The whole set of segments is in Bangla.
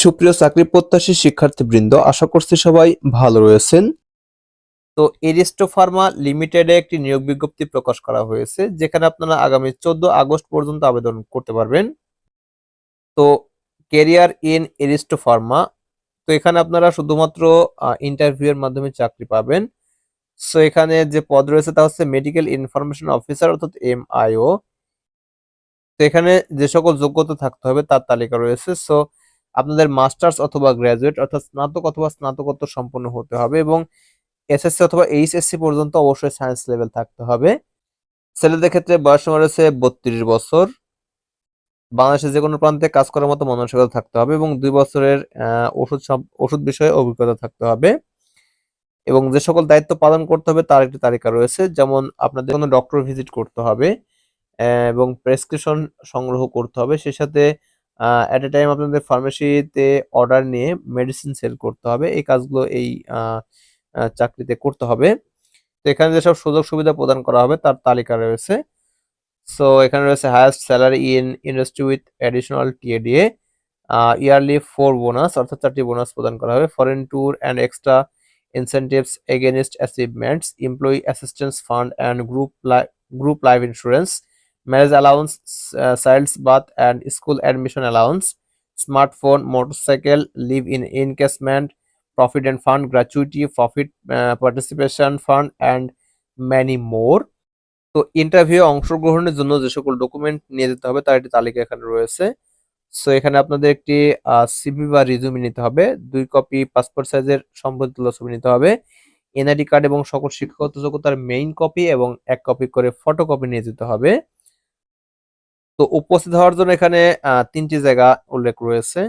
সুপ্রিয় চাকরি প্রত্যাশী শিক্ষার্থীবৃন্দ, আশা করছি সবাই ভালো রয়েছেন। তো এরিস্টো ফার্মা লিমিটেডে একটি নিয়োগ বিজ্ঞপ্তি প্রকাশ করা হয়েছে, যেখানে আপনারা আগামী চোদ্দ আগস্ট পর্যন্ত আবেদন করতে পারবেন। তো ক্যারিয়ার ইন এরিস্টো ফার্মা, তো এখানে আপনারা শুধুমাত্র ইন্টারভিউ এর মাধ্যমে চাকরি পাবেন। সো এখানে যে পদ রয়েছে তা হচ্ছে মেডিকেল ইনফরমেশন অফিসার অর্থাৎ এমআইও তো এখানে যে সকল যোগ্যতা থাকতে হবে তার তালিকা রয়েছে। সো আপনাদের মাস্টার্স অথবা গ্র্যাজুয়েট অর্থাৎ স্নাতক অথবা স্নাতকোত্তর সম্পন্ন হতে হবে এবং এসএসসি অথবা এইচএসসি পর্যন্ত অবশ্যই সায়েন্স লেভেল থাকতে হবে। ছেলেদের ক্ষেত্রে বয়স সীমা রয়েছে বত্রিশ বছর। বাংলাদেশের যে কোনো প্রান্তে কাজ করার মতো মানসিকতা থাকতে হবে এবং দুই বছরের ওষুধ ওষুধ বিষয়ে অভিজ্ঞতা থাকতে হবে। এবং যে সকল দায়িত্ব পালন করতে হবে তার একটি তালিকা রয়েছে, যেমন আপনাদের কোনো ডক্টর ভিজিট করতে হবে এবং প্রেসক্রিপশন সংগ্রহ করতে হবে। সেই সাথে অ্যাট এ টাইম আপনাদের ফার্মেসিতে অর্ডার নিয়ে মেডিসিন সেল করতে হবে। এই কাজগুলো এই চাকরিতে করতে হবে। তো এখানে যেসব সুযোগ সুবিধা প্রদান করা হবে তার তালিকা রয়েছে। সো এখানে রয়েছে highest salary in industry with additional TA DA yearly four bonus অর্থাৎ চারটি বোনাস প্রদান করা হবে। Foreign tour and extra incentives against achievements employee assistance fund and group group life insurance marriage allowance child's birth and school admission allowance smartphone motorcycle leave in encashment provident fund gratuity profit participation fund and many more তো ইন্টারভিউ অংশগ্রহণের জন্য যে সকল ডকুমেন্ট নিয়ে যেতে হবে, তার একটি তালিকা এখানে রয়েছে। সো এখানে আপনাদের একটি সিভি বা রিজুমি নিতে হবে। দুই কপি পাসপোর্ট সাইজের সম্পাদিত ছবি নিতে হবে। এনআইডি কার্ড এবং সকল শিক্ষাগত যোগ্যতার মেইন কপি এবং এক কপি করে ফটোকপি নিয়ে যেতে হবে। তো উপস্থিত হওয়ার জন্য এখানে তিনটি জায়গা উল্লেখ রয়েছে।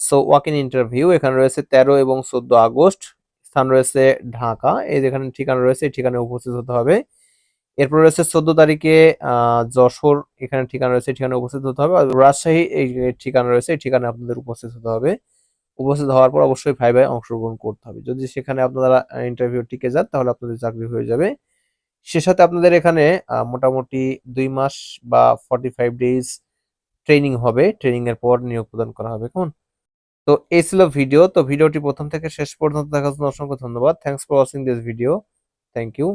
সো ওয়াক ইন ইন্টারভিউ এখানে রয়েছে তেরো এবং চোদ্দ আগস্ট। স্থান রয়েছে ঢাকা। এই যেখানে ঠিকানা রয়েছে, এই ঠিকানায় উপস্থিত হতে হবে। এরপর রয়েছে চোদ্দ তারিখে যশোর, এখানে ঠিকানা রয়েছে, এই ঠিকানায় উপস্থিত হতে হবে। রাজশাহী, এই ঠিকানা রয়েছে, এই ঠিকানায় আপনাদের উপস্থিত হতে হবে। উপস্থিত হওয়ার পর অবশ্যই ভাইভাই অংশগ্রহণ করতে হবে। যদি সেখানে আপনারা ইন্টারভিউ টিকে যান, তাহলে আপনাদের চাকরি হয়ে যাবে। সে সাথে আপনাদের এখানে মোটামুটি দুই মাস বা ফর্টি ফাইভ ডেজ ট্রেনিং হবে। ট্রেনিং এর পর নিয়োগ প্রদান করা হবে, কেমন? তো এই ছিল ভিডিও তো ভিডিওটি প্রথম থেকে শেষ পর্যন্ত দেখার জন্য অসংখ্য ধন্যবাদ। Thanks for watching this video thank you